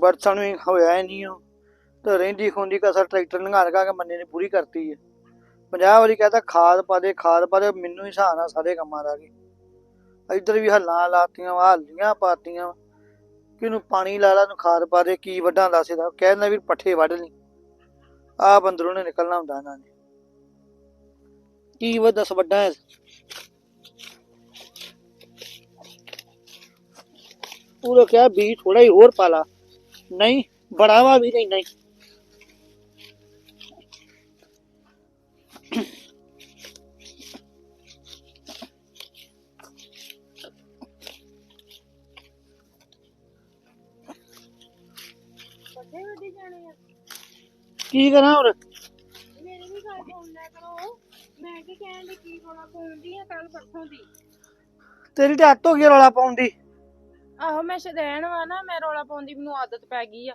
ਬਰਸਾਂ ਨੂੰ ਹੋਇਆ ਹੀ ਨਹੀਂ ਉਹ ਤੇ ਰਹਿੰਦੀ ਖੁੰਦੀ ਕਸਰ ਟਰੈਕਟਰ ਲੰਘਾ ਲਗਾ ਕੇ ਮੰਨੇ ਨੇ ਪੂਰੀ ਕਰਤੀ ਹੈ 50 ਵਾਰੀ ਕਹਤਾ ਖਾਦ ਪਾ ਦੇ, ਖਾਦ ਪਾ ਦੇ, ਮੈਨੂੰ ਹੀ ਹਿਸਾਬ ਨਾਲ ਸਾਰੇ ਕੰਮਾਂ ਦਾ ਗਏ ਇੱਧਰ ਵੀ ਹੱਲਾਂ ਲਾਤੀਆਂ ਵਾ ਹੱਲੀਆਂ ਪਾਤੀਆਂ। ਕਿ ਇਹਨੂੰ ਪਾਣੀ ਲਾ ਲਾ ਨੂੰ ਖਾਦ ਪਾ ਦੇ, ਕੀ ਵੱਡਾਂ ਦੱਸ ਇਹਦਾ ਕਹਿੰਦਾ ਵੀ ਪੱਠੇ ਵੱਢ ਲਈ। ਆਪ ਅੰਦਰੋਂ ਨੇ ਨਿਕਲਣਾ ਹੁੰਦਾ ਇਹਨਾਂ ਨੇ। ਕੀ ਵਾ, ਦਸ ਵੱਡਾ ਹੈ ਉਹ ਕਿਹਾ ਵੀ ਥੋੜਾ ਹੀ ਹੋਰ ਪਾ ਲਾ। ਨਹੀਂ ਬੜਾ ਵਾ ਨਹੀਂ ਨਹੀਂ। ਕੀ ਕਰਾਂ ਹੋਰ? ਮੇਰੀ ਵੀ ਗੱਲ ਸੁਣ ਲਿਆ ਕਰੋ। ਮੈਂ ਕੀ ਕਹਿਣ ਦੀ ਕੀ ਰੋਣਾ ਪਾਉਂਦੀ ਆ ਕੱਲ ਪਰਸੋਂ ਦੀ? ਤੇਰੀ ਤੇ ਹੱਥ ਹੋ ਗਈ ਰੌਲਾ ਪਾਉਣ ਦੀ। ਆਹੋ ਮੈਂ ਸ਼ਦੈਣ ਵਾ ਨਾ ਮੈਂ ਰੋਲਾ ਪਾਉਂਦੀ ਮੈਨੂੰ ਆਦਤ ਪੈ ਗਈ ਆ।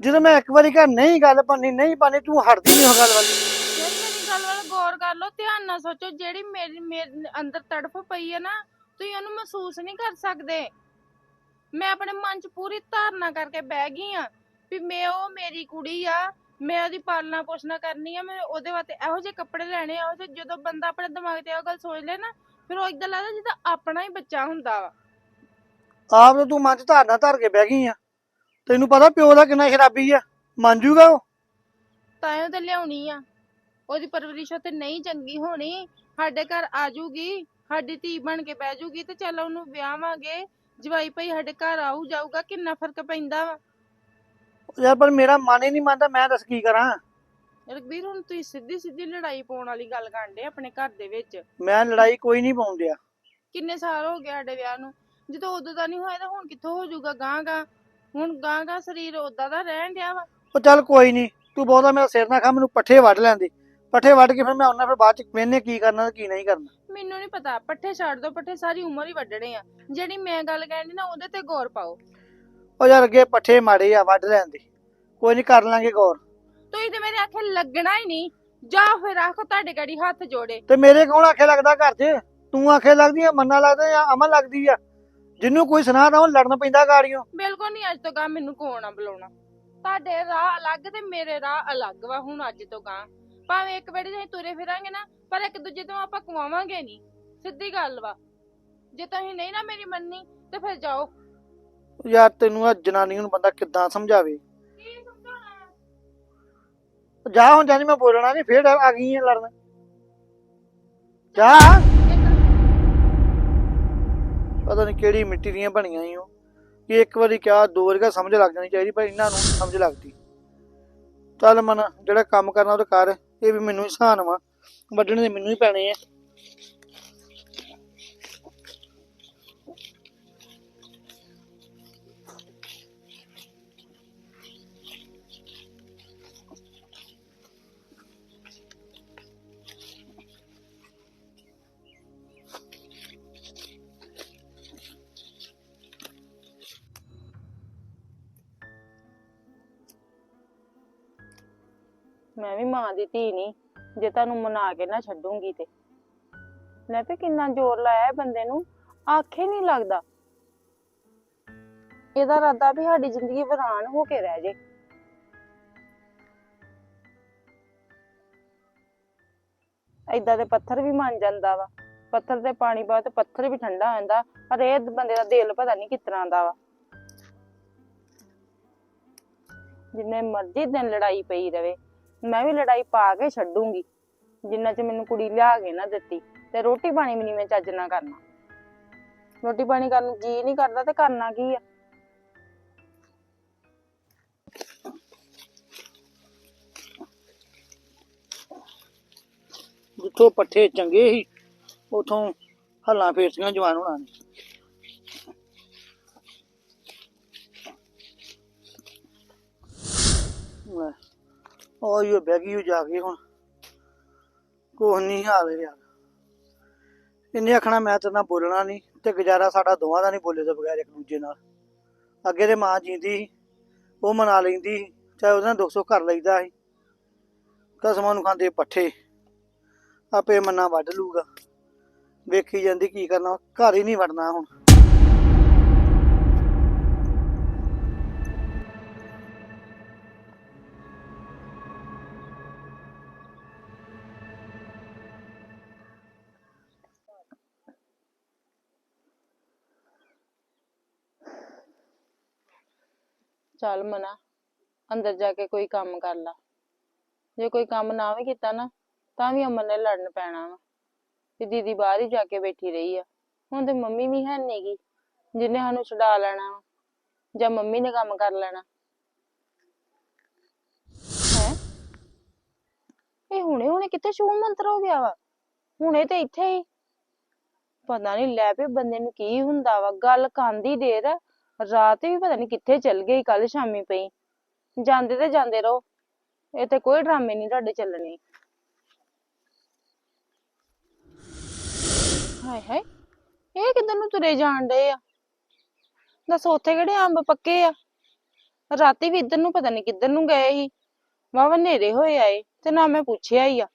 ਜਦੋਂ ਮੈਂ ਇੱਕ ਵਾਰੀ ਕਹਾਂ ਨਹੀਂ ਗੱਲ ਪਾਣੀ ਨਹੀਂ ਪਾਣੀ ਤੂੰ ਹਟਦੀ ਨਹੀਂ ਉਹ ਗੱਲ ਵਾਲੀ। ਯਾਰ ਮੇਰੀ ਗੱਲ ਵੱਲ ਗੌਰ ਕਰ ਲਓ ਧਿਆਨ ਨਾਲ ਸੋਚੋ ਜਿਹੜੀ ਮੇਰੀ ਮੇਰੇ ਅੰਦਰ ਤੜਫ ਪਈ ਹੈ ਨਾ ਤੁਸੀਂ ਉਹਨੂੰ ਮਹਿਸੂਸ ਨਹੀਂ ਕਰ ਸਕਦੇ। ਮੈਂ ਆਪਣੇ ਮਨ 'ਚ ਪੂਰੀ ਧਾਰਨਾ ਕਰਕੇ ਬਹਿ ਗਈ ਆ ਵੀ ਮੈਂ ਉਹ ਮੇਰੀ ਕੁੜੀ ਆ ਮੈਂ ਉਹਦੀ ਪਾਲਣਾ ਪੋਸ਼ਣਾ ਕਰਨੀ ਆ ਮੈਂ ਉਹਦੇ ਵਾਸਤੇ ਇਹੋ ਜਿਹੇ ਕੱਪੜੇ ਲੈਣੇ ਆ ਇਹੋ ਜਦੋਂ ਬੰਦਾ ਆਪਣੇ ਦਿਮਾਗ ਤੇ ਉਹ ਗੱਲ ਸੋਚ ਲੈ ਨਾ ਫਿਰ ਉਹ ਇਦਾਂ ਲੱਗਦਾ ਜਿੱਦਾਂ ਆਪਣਾ ਹੀ ਬੱਚਾ ਹੁੰਦਾ ਵਾ। ਆਪ ਤਾਂ ਤੂੰ ਮਨ ਚ ਧਾਰਨਾ ਧਰ ਕੇ ਬਹਿ ਗਈ ਆ। ਤੈਨੂੰ ਪਤਾ ਪਿਓ ਦਾ ਕਿੰਨਾ ਸ਼ਰਾਬੀ ਆ। ਮੰਨ ਜੂਗਾ ਉਹ? ਤਾਂ ਉਹ ਤੇ ਲਿਆਉਣੀ ਆ। ਉਹਦੀ ਪਰਵਰਿਸ਼ ਤੇ ਨਹੀਂ ਚੰਗੀ ਹੋਣੀ। ਸਾਡੇ ਘਰ ਆ ਜੂਗੀ ਸਾਡੀ ਧੀ ਬਣ ਕੇ ਬਹਿ ਜੂਗੀ ਤੇ ਚੱਲ ਉਹਨੂੰ ਵਿਆਹਾਂਗੇ। ਜਵਾਈ ਭਾਈ ਸਾਡੇ ਘਰ ਆਊ ਜਾਊਗਾ ਕਿੰਨਾ ਫ਼ਰਕ ਪੈਂਦਾ ਵਾ। ਯਾਰ ਪਰ ਮੇਰਾ ਮਨ ਹੀ ਨਹੀਂ ਮੰਨਦਾ ਮੈਂ ਦੱਸ ਕੀ ਕਰਾਂ? ਰਘਬੀਰ ਹੁਣ ਤੁਸੀਂ ਸਿੱਧੀ ਸਿੱਧੀ ਲੜਾਈ ਪਾਉਣ ਵਾਲੀ ਗੱਲ ਕਰਦੇ ਆਪਣੇ ਘਰ ਦੇ ਵਿੱਚ। ਮੈਂ ਲੜਾਈ ਕੋਈ ਨਹੀਂ ਪਾਉਂਦਿਆ ਕਿੰਨੇ ਸਾਲ ਹੋ ਗਏ ਸਾਡੇ ਵਿਆਹ ਨੂੰ? ਜਦੋਂ ਉਦੋਂ ਦਾ ਨਹੀਂ ਹੋਇਆ ਤਾਂ ਹੁਣ ਕਿੱਥੋਂ ਹੋ ਜਾਊਗਾ ਗਾਂ ਗਾਂ ਹੁਣ ਗਾਂ ਗਾਂ ਸਰੀਰ ਉਦਾਂ ਦਾ ਰਹਿਣ ਡਿਆ ਵਾ। ਉਹ ਚੱਲ ਕੋਈ ਨਹੀਂ ਤੂੰ ਬਹੁਤਾ ਮੇਰਾ ਸਿਰ ਨਾ ਖਾ ਮੈਨੂੰ ਪੱਠੇ ਵੱਢ ਲੈਂਦੇ ਪੱਠੇ ਵੱਢ ਕੇ ਫਿਰ ਮੈਂ ਉਹਨਾਂ ਫਿਰ ਬਾਅਦ ਚ ਮੈਨੇ ਕੀ ਕਰਨਾ ਤੇ ਕੀ ਨਹੀਂ ਕਰਨਾ। ਮੈਨੂੰ ਨਹੀਂ ਪਤਾ ਪੱਠੇ ਛੱਡ ਦੋ ਪੱਠੇ ਸਾਰੀ ਉਮਰ ਹੀ ਵੱਢਣੇ ਆ। ਜਿਹੜੀ ਮੈਂ ਗੱਲ ਕਹਿੰਦੀ ਨਾ ਉਹਦੇ ਤੇ ਗੌਰ ਪਾਓ। ਉਹ ਯਾਰ ਅੱਗੇ ਪੱਠੇ ਮਾੜੇ ਆ ਵੱਢ ਲੈਂਦੇ ਕੋਈ ਨਹੀਂ ਕਰ ਲਾਂਗੇ ਗੌਰ। ਤੁਸੀਂ ਤੇ ਮੇਰੇ ਆਖੇ ਲੱਗਣਾ ਹੀ ਨਹੀਂ। ਜਾਂ ਫਿਰ ਆਖੋ ਤੁਹਾਡੇ ਗੜੀ ਹੱਥ ਜੋੜੇ। ਤੇ ਮੇਰੇ ਕੌਣ ਆਖੇ ਲੱਗਦਾ ਘਰ 'ਚ? ਤੂੰ ਆਖੇ ਲੱਗਦੀ ਆ ਮੰਨਾ ਲੱਗਦਾ ਜਾਂ ਅਮਨ ਲੱਗਦੀ ਆ? ਜਿਹਨੂੰ ਕੋਈ ਸੁਣਾ ਉਹ ਲੜਨ ਪੈਂਦਾ ਗਾੜੀਆਂ ਬਿਲਕੁਲ ਨਹੀਂ ਅੱਜ ਤੋਂ ਗਾਂ ਮੈਨੂੰ ਕੋਣ ਆ ਬੁਲਾਉਣਾ। ਤੁਹਾਡੇ ਰਾਹ ਅਲੱਗ ਤੇ ਮੇਰੇ ਰਾਹ ਅਲੱਗ ਵਾ ਹੁਣ ਅੱਜ ਤੋਂ ਗਾਂ ਭਾਵੇਂ ਇੱਕ ਵੇੜੇ ਅਸੀਂ ਤੁਰੇ ਫਿਰਾਂਗੇ ਨਾ ਪਰ ਇੱਕ ਦੂਜੇ ਤੋਂ ਆਪਾਂ ਕਮਾਵਾਂਗੇ ਨਹੀਂ ਸਿੱਧੀ ਗੱਲ ਵਾ। ਜੇ ਤੁਸੀਂ ਨਹੀਂ ਨਾ ਮੇਰੀ ਮੰਨੀ ਤੇ ਫਿਰ ਜਾਓ। ਯਾਰ ਤੈਨੂੰ ਆ ਜਨਾਨੀ ਨੂੰ ਬੰਦਾ ਕਿੱਦਾਂ ਸਮਝਾਵੇ? ਕੀ ਸਮਝਾਉਣਾ? ਜਾ ਹੁਣ ਜਾਨੀ ਮੈਂ ਬੋਲਣਾ ਨਹੀਂ ਫੇਰ ਆ ਗਈ ਲੜਨ। ਜਾ। ਪਤਾ ਨਹੀਂ ਕਿਹੜੀ ਮਿੱਟੀ ਦੀਆਂ ਬਣੀਆਂ ਈ ਉਹ। ਕਿ ਇੱਕ ਵਾਰੀ ਕਿਹਾ, ਦੋ ਵਾਰੀ ਕਿਹਾ, ਸਮਝ ਲੱਗ ਜਾਣੀ ਚਾਹੀਦੀ, ਪਰ ਇਹਨਾਂ ਨੂੰ ਸਮਝ ਲੱਗਦੀ। ਚੱਲ ਮਨ, ਜਿਹੜਾ ਕੰਮ ਕਰਨਾ ਉਹ ਤਾਂ ਕਰ, ਇਹ ਵੀ ਮੈਨੂੰ ਹੀ ਸਹਾਨ ਵਾ। ਵੱਢਣੇ ਦੇ ਮੈਨੂੰ ਹੀ ਪੈਣੇ ਆ। ਮੈਂ ਵੀ ਮਾਂ ਦੀ ਧੀ ਨਹੀਂ ਜੇ ਤੁਹਾਨੂੰ ਮਨਾ ਕੇ ਨਾ ਛੱਡੂੰਗੀ ਤੇ। ਲੈ ਤੇ ਕਿੰਨਾ ਜ਼ੋਰ ਲਾਇਆ ਹੈ ਬੰਦੇ ਨੂੰ, ਆਖੇ ਨਹੀਂ ਲੱਗਦਾ। ਇਹਦਾ ਇਰਾਦਾ ਵੀ ਸਾਡੀ ਜ਼ਿੰਦਗੀ ਵੀਰਾਨ ਹੋ ਕੇ ਰਹਿ ਜੇ। ਏਦਾਂ ਦੇ ਪੱਥਰ ਵੀ ਮੰਨ ਜਾਂਦਾ ਵਾ। ਪੱਥਰ ਤੇ ਪਾਣੀ ਪਾ ਤੇ ਪੱਥਰ ਵੀ ਠੰਡਾ ਹੋ ਜਾਂਦਾ, ਪਰ ਇਹ ਬੰਦੇ ਦਾ ਦਿਲ ਪਤਾ ਨਹੀਂ ਕਿਸ ਤਰ੍ਹਾਂ ਦਾ ਵਾ। ਜਿੰਨੇ ਮਰਜ਼ੀ ਦਿਨ ਲੜਾਈ ਪਈ ਰਵੇ। ਮੈਂ ਵੀ ਲੜਾਈ ਪਾ ਕੇ ਛੱਡੂੰਗੀ। ਜਿੰਨਾ ਚ ਮੈਨੂੰ ਕੁੜੀ ਲਿਆ ਕੇ ਨਾ ਦਿੱਤੀ, ਤੇ ਰੋਟੀ ਪਾਣੀ ਵੀ ਨਹੀਂ ਮੈਂ ਚੱਜ ਨਾਲ ਕਰਨਾ। ਰੋਟੀ ਪਾਣੀ ਕਰਨ ਨੂੰ ਜੀ ਨਹੀਂ ਕਰਦਾ ਤੇ ਕਰਨਾ ਕੀ ਆ? ਜਿੱਥੋਂ ਪੱਠੇ ਚੰਗੇ ਸੀ, ਉਥੋਂ ਹੱਲਾਂ ਫੇਰਸੀਆਂ ਜਵਾਨ ਹੋਣਾ ਨੇ। ਆਇਓ ਬਹਿ ਗਈ ਓ ਜਾ ਕੇ ਹੁਣ। ਕੋਹ ਨਹੀਂ ਹਾਲ ਰਿਹਾ ਇਹਨੇ ਆਖਣਾ ਮੈਂ ਤੇਰੇ ਨਾਲ ਬੋਲਣਾ ਨਹੀਂ ਤੇ ਗੁਜ਼ਾਰਾ ਸਾਡਾ ਦੋਵਾਂ ਦਾ ਨਹੀਂ ਬੋਲੇ ਤੋਂ ਬਗੈਰ ਇੱਕ ਦੂਜੇ ਨਾਲ। ਅੱਗੇ ਤੇ ਮਾਂ ਜੀਂਦੀ ਸੀ, ਉਹ ਮਨਾ ਲੈਂਦੀ ਸੀ, ਚਾਹੇ ਉਹਦੇ ਨਾਲ ਦੁੱਖ ਸੁੱਖ ਕਰ ਲਈਦਾ ਸੀ। ਕਸਮਾਂ ਨੂੰ ਖਾਂਦੇ ਪੱਠੇ, ਆਪੇ ਮੰਨਾ ਵੱਢ ਲੂਗਾ ਵੇਖੀ ਜਾਂਦੀ ਕੀ ਕਰਨਾ, ਘਰ ਹੀ ਨਹੀਂ ਵੜਨਾ ਹੁਣ। ਚੱਲ ਮਨਾ ਅੰਦਰ ਜਾ ਕੇ ਕੋਈ ਕੰਮ ਕਰ ਲਾ। ਜੇ ਕੋਈ ਕੰਮ ਨਾ ਵੀ ਕੀਤਾ ਨਾ ਤਾਂ ਵੀ ਅਮਨ ਨੇ ਲੜਨ ਪੈਣਾ ਵਾ। ਤੇ ਦੀਦੀ ਬਾਹਰ ਹੀ ਜਾ ਕੇ ਬੈਠੀ ਰਹੀ ਆ। ਹੁਣ ਤੇ ਮੰਮੀ ਵੀ ਹੈ ਨੀਗੀ ਜਿਹਨੇ ਸਾਨੂੰ ਛਡਾ ਲੈਣਾ ਵਾ ਜਾਂ ਮੰਮੀ ਨੇ ਕੰਮ ਕਰ ਲੈਣਾ। ਹੈ? ਇਹ ਹੁਣੇ ਹੁਣੇ ਕਿੱਥੇ ਛੂ ਮੰਤਰ ਹੋ ਗਿਆ ਵਾ? ਹੁਣੇ ਤੇ ਇੱਥੇ ਹੀ। ਪਤਾ ਨਹੀਂ ਲੈ ਪਏ ਬੰਦੇ ਨੂੰ ਕੀ ਹੁੰਦਾ ਵਾ ਗੱਲ ਕਾਂਦੀ ਦੇਰ ਆ, ਰਾਤ ਵੀ ਪਤਾ ਨਹੀਂ ਕਿੱਥੇ ਚਲ ਗਈ ਕੱਲ ਸ਼ਾਮੀ ਪਈ। ਜਾਂਦੇ ਤੇ ਜਾਂਦੇ ਰਹੋ, ਇਹ ਤੇ ਕੋਈ ਡਰਾਮੇ ਨਹੀਂ ਤੁਹਾਡੇ ਚੱਲਣੇ। ਹਾਏ ਹਾਏ, ਇਹ ਕਿੱਧਰ ਨੂੰ ਤੁਰੇ ਜਾਣ ਡਏ ਆ? ਦੱਸ ਉੱਥੇ ਕਿਹੜੇ ਅੰਬ ਪੱਕੇ ਆ? ਰਾਤੀ ਵੀ ਇੱਧਰ ਨੂੰ ਪਤਾ ਨਹੀਂ ਕਿੱਧਰ ਨੂੰ ਗਏ ਸੀ। ਵਾਵਾ ਹਨੇਰੇ ਹੋਏ ਆਏ, ਤੇ ਨਾ ਮੈਂ ਪੁੱਛਿਆ ਹੀ ਆ।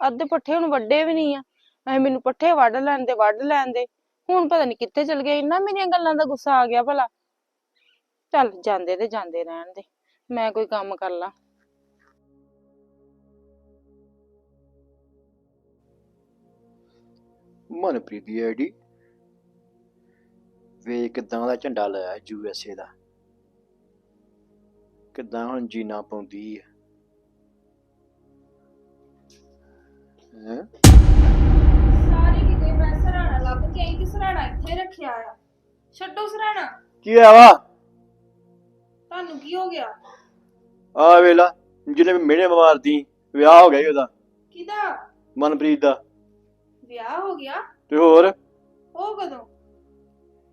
ਅੱਧੇ ਪੱਠੇ ਹੁਣ ਵੱਡੇ ਵੀ ਨਹੀਂ ਆ ਐ ਮੈਨੂੰ ਪੱਠੇ ਵੱਢ ਲੈਣ ਦੇ, ਵੱਢ ਲੈਣ ਦੇ। ਹੁਣ ਪਤਾ ਨਹੀਂ ਕਿੱਥੇ ਚਲ ਗਿਆ ਇੰਨਾ ਮੇਰੀਆਂ ਗੱਲਾਂ ਦਾ ਗੁੱਸਾ ਆ ਗਿਆ ਭਲਾ। ਚੱਲ ਜਾਂਦੇ ਤੇ ਜਾਂਦੇ ਰਹਿਣ ਦੇ, ਮੈਂ ਕੋਈ ਕੰਮ ਕਰ ਲਾਂ। ਮਨਪ੍ਰੀਤ ਦੀ ਆਈਡੀ। ਵੇ ਕਿਦਾਂ ਦਾ ਝੰਡਾ ਲਾਇਆ ਯੂ ਐਸ ਏ ਦਾ। ਕਿਦਾਂ ਹੁਣ ਜੀਨਾ ਪਾਉਂਦੀ ਹੈ। ਹੈਂ? ਸਾਰੇ ਕਿਤੇ ਮੈਂ ਸਰਾਣਾ ਲੱਭ ਕੇ ਆਈ ਕਿ ਸਰਾਣਾ ਇੱਥੇ ਰੱਖਿਆ ਆ। ਛੱਡੋ ਸਰਾਣਾ। ਕੀ ਹੋਇਆ ਵਾ? ਤੁਹਾਨੂੰ ਕੀ ਹੋ ਗਿਆ? ਆ ਵੇਲਾ ਜਿਹਨੇ ਮੇਰੇ ਮਾਰਦੀ ਵਿਆਹ ਹੋ ਗਿਆ ਈ ਉਹਦਾ। ਕਿਦਾ ਮਨਪ੍ਰੀਤ ਦਾ। ਵਿਆਹ ਹੋ ਗਿਆ? ਤੇ ਹੋਰ? ਉਹ ਕਦੋਂ?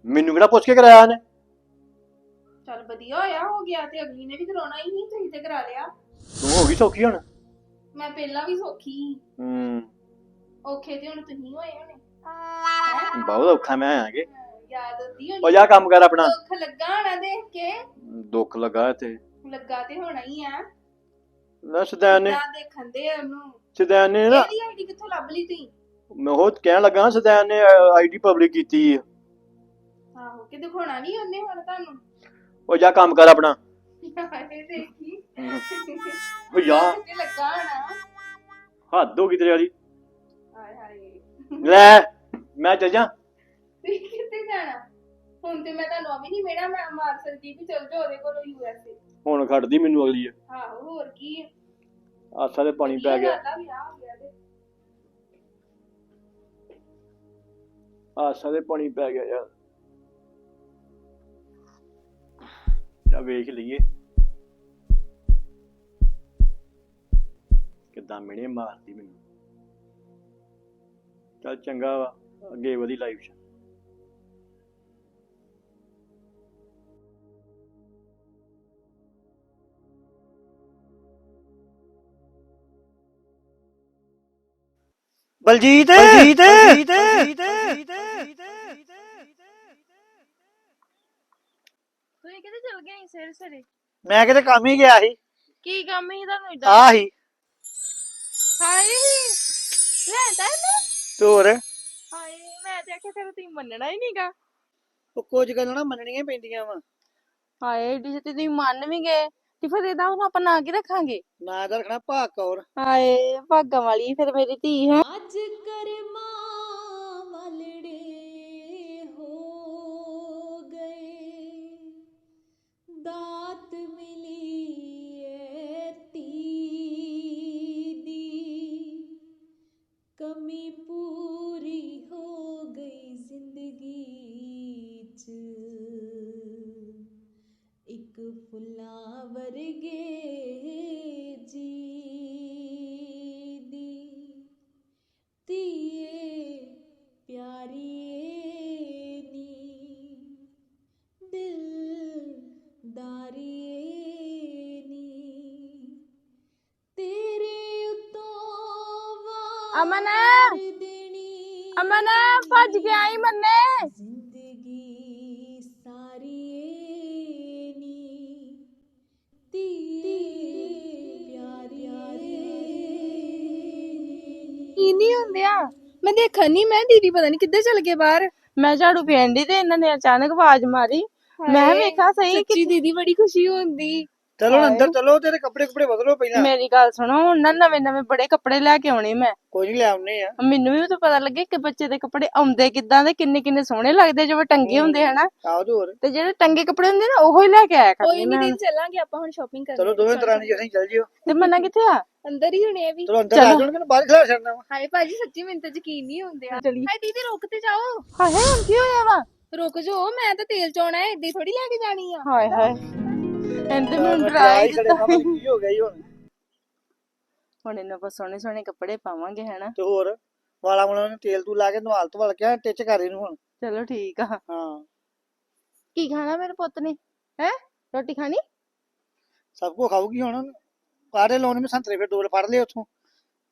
ਮੈਨੂੰ ਕਿਹੜਾ ਪੁੱਛ ਕੇ ਕਰਾਇਆ ਨੇ ਚੱਲ ਵਧੀਆ ਹੋਇਆ ਹੋ ਗਿਆ ਤੇ ਅਗਲੀ ਨੇ ਵੀ ਕਰਾਉਣਾ ਹੀ ਨਹੀਂ ਤੁਸੀਂ ਤੇ ਕਰਾ ਲਿਆ। ਤੂੰ ਹੋ ਗਈ ਸੌਖੀ ਹੁਣ? ਮੈਂ ਪਹਿਲਾਂ ਵੀ ਸੌਖੀ ਸੀ। ਹੂੰ। ਔਖੇ ਤੇ ਹੁਣ ਤੁਸੀਂ ਹੋਏ ਹੋਣੇ। ਬਹੁਤ ਔਖਾ ਮੈਂ ਆਇਆਗੇ ਯਾਦ ਆਉਂਦੀ ਉਹ ਹੋਣੀ ਜਾ ਕੰਮ ਕਰ ਆਪਣਾ। ਦੁੱਖ ਲੱਗਾ ਹੋਣਾ ਦੇਖ ਕੇ? ਦੁੱਖ ਲੱਗਾ ਤੇ ਲੱਗਾ ਤੇ ਹੋਣਾ ਹੀ ਆ। ਨਾ ਸਦੈਨ ਨੇ ਯਾਦ ਦੇਖਣ ਦੇ ਉਹਨੂੰ। ਸਦੈਨ ਨੇ ਨਾ ਇਹਦੀ ਆਈਡੀ ਕਿੱਥੋਂ ਲੱਭ ਲਈ ਤੁਸੀਂ ਮੈਂ ਉਹ ਕਹਿਣ ਲੱਗਾ ਸਦੈਨ ਨੇ ਆਈਡੀ ਪਬਲਿਕ ਕੀਤੀ ਹੈ ਆਹੋ ਕਿ ਦਿਖਾਉਣਾ ਨਹੀਂ ਉਹਨੇ ਹੁਣ ਤੁਹਾਨੂੰ? ਉਹ ਜਾ ਕੰਮ ਕਰ ਆਪਣਾ। ਇਹ ਦੇਖੀ। ਉਹ ਕਿਤੇ ਲੱਗਾ ਹੋਣਾ। ਹੱਦ ਹੋ ਗਈ ਤੇਰੇ ਵਾਲੀ। ਲੈ ਮੈਂ ਚੱਲ ਜਾ। ਤੁਸੀਂ ਕਿੱਥੇ ਜਾਣਾ? ਹੁਣ ਤੇ ਮੈਂ ਤੁਹਾਨੂੰ ਆ ਵੀ ਨਹੀਂ ਮੇਰਾ ਮੈਂ ਮਾਰ ਸਕਦੀ ਵੀ ਚਲ ਜਾ ਉਹਦੇ ਕੋਲੋਂ ਯੂਐਸਏ ਹੁਣ ਖੜਦੀ ਮੈਨੂੰ ਅਗਲੀ ਆਹੋ ਹੋਰ ਕੀ ਹੈ ਆਸਾ ਦੇ ਪਾਣੀ ਪੈ ਗਿਆ। ਜ਼ਿਆਦਾ ਵਿਆਹ ਹੋ ਗਿਆ ਤੇ। ਆਸਾ ਦੇ ਪਾਣੀ ਪੈ ਗਿਆ ਯਾਰ। ਜਾ ਵੇਖ ਲਈਏ। ਕਿੱਦਾਂ ਮਿਹਣੇ ਮਾਰਦੀ ਮੈਨੂੰ। ਚੱਲ ਚੰਗਾ ਵਾ ਅੱਗੇ ਵਧੀ ਲਾਈਫ 'ਚ। ਬਲਜੀਤ! ਬਲਜੀਤ! ਤੁਸੀਂ ਕਿਤੇ ਚਲ ਗਏ ਸਿਰ ਸਿਰੇ ਮੈਂ ਕਿਤੇ ਕੰਮ ਹੀ ਗਿਆ ਸੀ। ਕੀ ਕੰਮ ਹੀ ਤੁਹਾਨੂੰ ਇਦਾਂ ਆ ਹੀ। ਹਾਏ ਲੈਂਦਾ ਨਾ ਤੇ ਹੋਰ? ਹਾਏ ਮੈਂ ਤੇ ਆਖਿਆ ਫਿਰ ਤੁਸੀਂ ਮੰਨਣਾ ਹੀ ਨਹੀਂਗਾ ਉਹ ਕੁਝ ਗੱਲਾਂ ਨਾ ਮੰਨਣੀਆਂ ਹੀ ਪੈਂਦੀਆਂ ਵਾ। ਹਾਏ ਏਡੀ ਛੇਤੀ ਤੁਸੀਂ ਮੰਨ ਵੀ ਗਏ। ਤੇ ਫਿਰ ਇਹਦਾ ਹੁਣ ਆਪਾਂ ਨਾਂ ਕੀ ਰੱਖਾਂਗੇ? ਨਾਂ ਰੱਖਣਾ ਭਾਗ ਕੌਰ। ਹਾਏ ਭਾਗਾਂ ਵਾਲੀ ਫਿਰ ਮੇਰੀ ਧੀ ਹੈ। ਅੱਜ ਕਰਮਾਂ ਅਮਨ! ਅਮਨ, ਭੱਜ ਕੇ ਆਈ ਮੰਨੇ ਜ਼ਿੰਦਗੀ ਸਾਰੀ ਏ ਨੀ ਧੀਏ ਪਿਆਰੀਏ ਕੀ ਨਹੀਂ ਹੁੰਦਿਆ ਮੈਂ ਦੇਖਣ ਨਹੀਂ ਮੈਂ ਦੀਦੀ ਪਤਾ ਨਹੀਂ ਕਿੱਧਰ ਚਲ ਗਏ ਬਾਹਰ ਮੈਂ ਝਾੜੂ ਫੇਰਨ ਦੀ ਤੇ ਇਹਨਾਂ ਨੇ ਅਚਾਨਕ ਆਵਾਜ਼ ਮਾਰੀ ਮੈਂ ਵੇਖਾ ਸਹੀ ਕਿ ਦੀਦੀ ਬੜੀ ਖੁਸ਼ੀ ਹੁੰਦੀ ਚਲੋ ਹੁਣ ਅੰਦਰ ਚਲੋ ਤੇਰੇ ਕੱਪੜੇ ਕੁਪੜੇ ਬਦਲੋ ਪਹਿਲਾਂ। ਮੇਰੀ ਗੱਲ ਸੁਣੋ ਹੁਣ ਨਾ ਨਵੇਂ ਨਵੇਂ ਬੜੇ ਕੱਪੜੇ ਲੈ ਕੇ ਆਉਣੇ ਮੈਂ। ਕੋਈ ਨਹੀਂ ਲੈ ਆਉਨੇ ਆ। ਮੈਨੂੰ ਵੀ ਤਾਂ ਪਤਾ ਲੱਗੇ ਕਿ ਬੱਚੇ ਦੇ ਕੱਪੜੇ ਆਉਂਦੇ ਕਿੱਦਾਂ ਦੇ ਕਿੰਨੇ ਕਿੰਨੇ ਸੋਹਣੇ ਲੱਗਦੇ ਜਿਵੇਂ ਟੰਗੇ ਹੁੰਦੇ ਹਨਾ? ਆਓ ਤੇ ਹੋਰ। ਤੇ ਜਿਹੜੇ ਟੰਗੇ ਕੱਪੜੇ ਹੁੰਦੇ ਨਾ ਉਹੋ ਹੀ ਲੈ ਕੇ ਆਇਆ ਕਰਨੀ ਮੈਂ ਦਿਨ ਚੱਲਾਂਗੇ ਆਪਾਂ ਹੁਣ ਸ਼ਾਪਿੰਗ ਕਰਨ। ਚਲੋ ਦੋਵੇਂ ਤਰ੍ਹਾਂ ਦੀ ਅਸੀਂ ਚੱਲ ਜਿਓ। ਤੇ ਮੰਨਾ ਕਿੱਥੇ ਆ? ਅੰਦਰ ਹੀ ਹੁਣੇ ਆ ਵੀ। ਚਲੋ ਅੰਦਰ ਆ ਜਾਣਗੇ ਨਾ ਬਾਹਰ ਖਿਲਾ ਛੱਡਣਾ ਵਾ। ਹਾਏ ਭਾਜੀ ਸੱਚੀ ਮੈਨੂੰ ਤਾਂ ਯਕੀਨ ਨਹੀਂ ਹੁੰਦੇ ਆ। ਚਲੀ ਹਾਏ ਦੀਦੀ ਰੁਕ ਤੇ ਜਾਓ। ਹਾਏ ਹੁਣ ਕੀ ਹੋਇਆ ਵਾ? ਰੁਕ ਜਾਓ ਮੈਂ ਤਾਂ ਤੇਲ ਚੋਣਾ ਹੈ ਏਦਾਂ ਥੋੜੀ ਲੈ ਕੇ ਜਾਣੀ ਆ। ਹਾਏ ਹਾਏ। ਇਹਨੇ ਮੈਨੂੰ ਮੈਂ ਡਰਾ ਹੀ ਦਿੱਤਾ। ਕੀ ਹੋ ਗਿਆ ਜੀ ਹੁਣ? ਹੁਣ ਇਹਨਾਂ ਆਪਾਂ ਸੋਹਣੇ ਸੋਹਣੇ ਕੱਪੜੇ ਪਾਵਾਂਗੇ ਹਨਾ? ਤੇ ਹੋਰ ਵਾਲਾ ਵਾਲਾ ਨੂੰ ਤੇਲ ਤੂੰ ਲਾ ਕੇ ਨਵਾਲ ਤੋਂ ਵਲ ਕੇ ਟਿਚ ਕਰ ਇਹਨੂੰ ਹੁਣ। ਚਲੋ ਠੀਕ ਆ। ਹਾਂ। ਕੀ ਖਾਣਾ ਮੇਰੇ ਪੁੱਤ ਨੇ? ਹੈ? ਰੋਟੀ ਖਾਣੀ? ਸਭ ਕੁਝ ਖਾਊਗੀ ਹੁਣ। ਕਾਰੇ ਲਾਉਣੇ ਮੈਂ ਸੰਤਰੇ ਫਿਰ ਦੋ ਫੜ ਲਏ ਉੱਥੋਂ।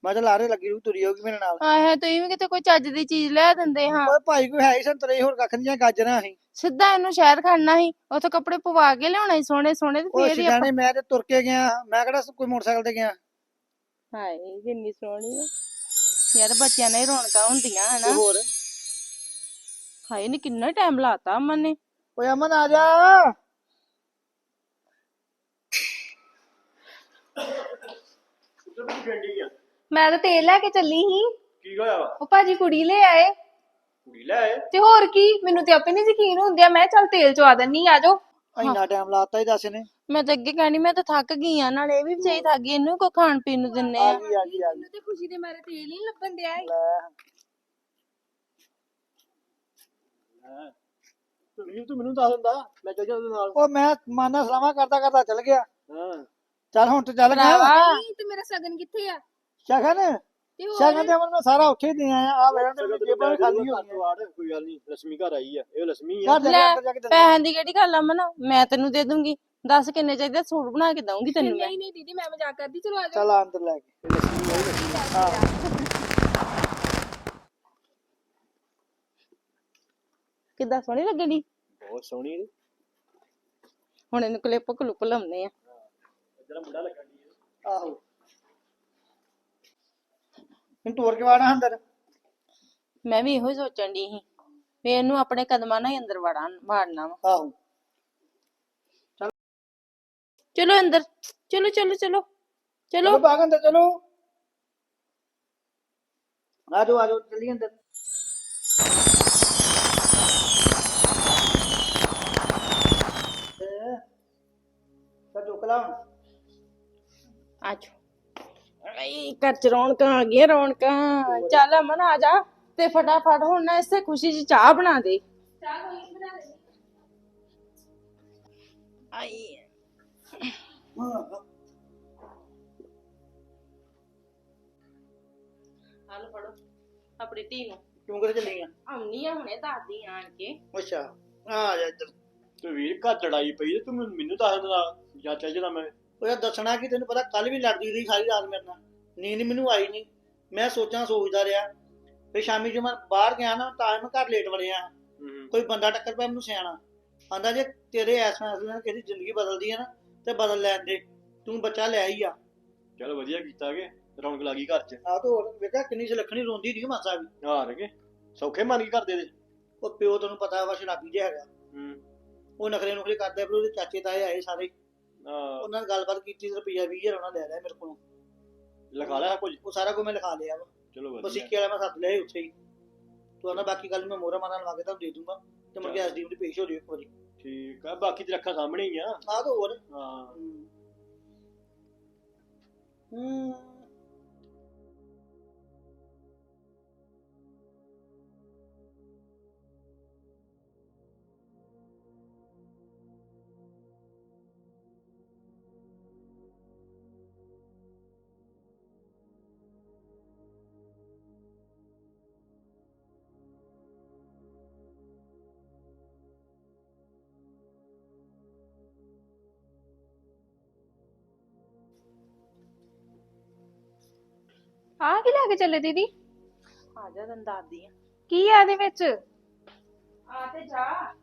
ਮੈਂ ਤਾਂ ਲਾਰੇ ਲੱਗੀ ਰੂ ਤੁਰੀ ਹੋਊਗੀ ਮੇਰੇ ਨਾਲ। ਆਏ ਤੁਸੀਂ ਵੀ ਕਿਤੇ ਕੋਈ ਚੱਜ ਦੀ ਚੀਜ਼ ਲੈ ਦਿੰਦੇ ਹਾਂ। ਓਏ ਭਾਈ ਕੋਈ ਹੈ ਹੀ ਸੰਤਰੇ ਹੋਰ ਕੱਖ ਨਹੀਂ ਗਾਜਰਾਂ ਅਸੀਂ। ਸਿੱਧਾ ਇਹਨੂੰ ਸ਼ਹਿਰ ਖੜਨਾ ਸੀ ਉੱਥੇ ਕੱਪੜੇ ਪਵਾ ਕੇ ਲਿਆਉਣਾ ਸੀ ਸੋਹਣੇ ਸੋਹਣੇ ਤੇ ਉਹ ਫੇਰ ਹੀ ਆਪਾਂ ਸਿਆਣੇ ਮੈਂ ਤੇ ਤੁਰ ਕੇ ਗਿਆ ਮੈਂ ਕਿਹੜਾ ਕੋਈ ਮੋਟਰਸਾਈਕਲ ਤੇ ਗਿਆ। ਹਾਏ ਕਿੰਨੀ ਸੋਹਣੀ ਆ। ਯਾਰ ਬੱਚਿਆਂ ਨੇ ਰੌਣਕਾਂ ਹੁੰਦੀਆਂ ਤੇ ਹਨਾ ਹੋਰ? ਹਾਏ ਨੇ ਕਿੰਨਾ ਟਾਈਮ ਲਾਤਾ ਅਮਨ ਨੇ। ਓਏ ਅਮਨ ਆ ਜਾ। ਮੈਂ ਤਾਂ ਤੇਲ ਲੈ ਕੇ ਚੱਲੀ ਸੀ। ਕੀ ਹੋਇਆ ਵਾ? ਉਹ ਭਾਜੀ ਕੁੜੀ ਲੈ ਆਏ। ਕੁੜੀ ਲੈ ਆਏ। ਤੇ ਹੋਰ ਕੀ ਮੈਨੂੰ ਤੇ ਆਪੇ ਨਹੀਂ ਯਕੀਨ ਹੁੰਦਿਆ ਮੈਂ ਚੱਲ ਤੇਲ ਚਵਾ ਦਿੰਨੀ ਆ ਜਾਓ। ਇੰਨਾ ਟਾਈਮ ਲਾਤਾ ਹੀ ਦੱਸ ਨੇ ਮੈਂ ਤਾਂ ਅੱਗੇ ਕਹਿਣੀ ਮੈਂ ਤਾਂ ਥੱਕ ਗਈ ਆ ਨਾਲੇ ਇਹ ਵੀ ਵਿਚਾਰੀ ਥੱਕ ਗਈ ਇਹਨੂੰ ਕੋ ਖਾਣ ਪੀਣ ਨੂੰ ਦਿੰਨੇ ਆ? ਆ ਗਈ ਆ ਗਈ ਆ ਗਈ। ਮੈਨੂੰ ਤੇ ਖੁਸ਼ੀ ਦੇ ਮਾਰੇ ਤੇਲ ਨਹੀਂ ਲੱਭਣ ਦਿਆ। ਲੈ। ਤੂੰ ਤੂੰ ਮੈਨੂੰ ਦੱਸ ਦਿੰਦਾ ਮੈਂ ਚੱਲ ਜਾਂਦਾ ਨਾਲ। ਉਹ ਮੈਂ ਮਾਨਾ ਸਲਾਮਾ ਕਰਦਾ ਕਰਦਾ ਚੱਲ ਗਿਆ। ਹਾਂ। ਚੱਲ ਹੁਣ ਤੇ ਚੱਲ ਗਿਆ। ਭਰਾਵਾ। ਨਹੀਂ ਤੇ ਮੇਰਾ ਸਗਨ ਕਿੱਥੇ ਆ? ਸ਼ਗਨ? ਤੇ ਹੋਰ ਸ਼ਗਨ ਮੈਂ ਸਾਰਾ ਉੱਥੇ ਹੀ ਦੇ ਆਇਆ ਆ ਵੇਖਣ ਤੇ ਮੇਰੀ ਜੇਬਾਂ ਖਾਲੀ ਹੋ ਗਈਆਂ ਆੜ ਕੋਈ ਗੱਲ ਨਹੀਂ ਲక్ష్ਮੀ ਘਰ ਆਈ ਆ ਇਹ ਲక్ష్ਮੀ ਆ। ਘਰ ਜਾ ਕੇ ਦਿੰਦੇ। ਪੈਸਿਆਂ ਦੀ ਕਿਹੜੀ ਗੱਲ ਆ ਮਨ ਮੈਂ ਤੈਨੂੰ ਦੇ ਦੂੰਗੀ ਦੱਸ ਕਿੰਨੇ ਚਾਹੀਦੇ ਸੂਟ ਬਣਾ ਕੇ ਦਊਂਗੀ ਤੈਨੂੰ ਨਹੀਂ ਨਹੀਂ ਦੀਦੀ ਮੈਂ ਮਜ਼ਾਕ ਕਰਦੀ ਚਲੋ ਆ ਜਾਓ। ਚਲ ਅੰਦਰ ਲੈ ਕੇ। ਕਿੱਦਾਂ ਸੋਹਣੀ ਲੱਗਣੀ? ਬਹੁਤ ਸੋਹਣੀ ਹੁਣ ਇਹਨੂੰ ਕਲਿੱਪ ਕਲੁੱਪ ਲਾਉਂਦੇ ਆ। ਜਿਹੜਾ ਮੁੰਡਾ ਲੱਗਣ ਦੀ ਆਹੋ। ਹੁਣ ਤੋਰ ਕੇ ਵਾੜਾ ਅੰਦਰ? ਮੈਂ ਵੀ ਇਹੋ ਹੀ ਸੋਚਣ ਦੀ ਸੀ ਵੀ ਇਹਨੂੰ ਆਪਣੇ ਕਦਮਾਂ ਨਾਲ ਹੀ ਅੰਦਰ ਵੜਾਂ ਵਾੜਨਾ ਵਾ। ਆਹੋ। ਚਲੋ। ਅੰਦਰ ਚਲੋ ਚਲੋ ਚਲੋ ਚਲੋ। ਚਲੋ ਬਾਗ ਅੰਦਰ ਚਲੋ। ਆ ਜਾਓ ਆ ਜਾਓ ਚੱਲੀ ਅੰਦਰ। ਸਾ ਚੁਕਲਾ ਹੁਣ। ਆਜੋ ਅਈ ਘਰ ਚ ਰੌਣਕਾਂ ਆ ਗਈਆਂ ਰੌਣਕਾਂ। ਚੱਲ ਅਮਨ ਆ ਜਾ ਤੇ ਫਟਾਫਟ ਹੁਣ ਨਾ ਇਸੇ ਖੁਸ਼ੀ ਚ ਚਾਹ ਬਣਾ ਦੇ। ਆਈ। ਹਾਲ ਫੜੋ ਆਪਣੀ ਧੀ ਨੂੰ। ਤੂੰ ਕਿੱਥੇ ਚੱਲੀ ਆ ਆਉਣੀ ਆ ਹੁਣੇ ਦਾਦੀ ਆਣ ਕੇ। ਅੱਛਾ ਆ ਜਾ ਇੱਧਰ। ਤੇ ਵੀਰ ਘਰ ਲੜਾਈ ਪਈ ਤੇ ਤੂੰ ਮੈਨੂੰ ਦੱਸ ਦਿੰਦਾ ਜਾਂ ਚੱਲ ਜਣਾ ਮੈਂ। ਉਹ ਯਾਰ ਦੱਸਣਾ ਕਿ ਤੈਨੂੰ ਪਤਾ ਕੱਲ ਵੀ ਲੜਦੀ ਰਹੀ ਸਾਰੀ ਰਾਤ ਮੇਰੇ ਨਾਲ। ਨੀਂਦ ਮੈਨੂੰ ਆਈ ਨਹੀਂ ਮੈਂ ਸੋਚਾਂ ਸੋਚਦਾ ਰਿਹਾ। ਫਿਰ ਸ਼ਾਮੀ ਜਦੋਂ ਮੈਂ ਬਾਹਰ ਗਿਆ ਨਾ ਤਾਂ ਮੈਂ ਘਰ ਲੇਟ ਵੜਿਆ। ਹੂੰ। ਕੋਈ ਬੰਦਾ ਟੱਕਰ ਪਿਆ ਮੈਨੂੰ ਸਿਆਣਾ। ਆਂਦਾ ਜੇ ਤੇਰੇ ਐਸ ਫੈਸਲੇ ਨਾਲ ਕਿਸੇ ਜ਼ਿੰਦਗੀ ਬਦਲਦੀ ਹੈ ਨਾ ਤੇ ਬਦਲ ਲੈਣ ਦੇ। ਤੂੰ ਬੱਚਾ ਲੈ ਹੀ ਆ। ਚਲ ਵਧੀਆ ਕੀਤਾ ਕਿ ਰੌਣਕ ਲੱਗੀ ਘਰ 'ਚ। ਆ ਤਾਂ ਵੇਖਿਆ ਕਿੰਨੀ ਸੁਲੱਖਣੀ ਰੋਂਦੀ ਨਹੀਂ ਮਾਸਾ ਵੀ। ਹਾਰ ਕੇ ਸੌਖੇ ਮੰਨ ਕੇ ਕਰਦੇ ਦੇ। ਉਹ ਪਿਓ ਤੈਨੂੰ ਪਤਾ ਵਾ ਸ਼ਰਾਬੀ ਜਿਹਾ ਹੈਗਾ। ਹੂੰ। ਉਹ ਨਖਰੇ ਨੁਖਰੇ ਕਰਦੇ ਪਰ ਉਹਦੇ ਚਾਚੇ ਤਾਏ ਆਏ ਸਾਰੇ। ਹੀ। ਉਹਨਾਂ ਨਾਲ ਗੱਲਬਾਤ ਕੀਤੀ ਰੁਪਈਆ 20000 ਉਹਨਾਂ ਲੈ ਲਿਆ ਮੇਰੇ ਕੋਲੋਂ। ਲਿਖਾ ਲਿਆ ਕੁਝ? ਉਹ ਸਾਰਾ ਕੁਝ ਮੈਂ ਲਿਖਾ ਲਿਆ ਵਾ। ਚਲੋ ਬਸ ਵਧੀਆ ਇੱਕੇ ਵਾਲਾ ਮੈਂ ਸੱਦ ਲਿਆ ਸੀ ਉੱਥੇ ਹੀ। ਤੂੰ ਆਂਦਾ ਬਾਕੀ ਗੱਲ ਮੈਂ ਮੋਹਰਾ ਮਾਰਾਂ ਲਵਾ ਕੇ ਤੁਹਾਨੂੰ ਦੇ ਦੂੰਗਾ। ਤੇ ਮੁੜ ਕੇ ਐਸਡੀਐਮ ਦੀ ਪੇਸ਼ ਹੋ ਜਿਓ ਇੱਕ ਵਾਰੀ। ਠੀਕ ਆ ਬਾਕੀ ਤੇ ਰੱਖਾਂ ਸਾਹਮਣੇ ਹੀ ਆ। ਆ ਤਾਂ ਹੋਰ। ਹਾਂ। ਹੂੰ। ਆਹ ਕੀ ਲੈ ਕੇ ਚੱਲੇ ਦੀਦੀ? ਆ ਜਾ ਤੈਨੂੰ ਦੱਸਦੀ ਆ। ਕੀ ਆ ਇਹਦੇ ਵਿੱਚ? ਆ ਤੇ ਜਾ।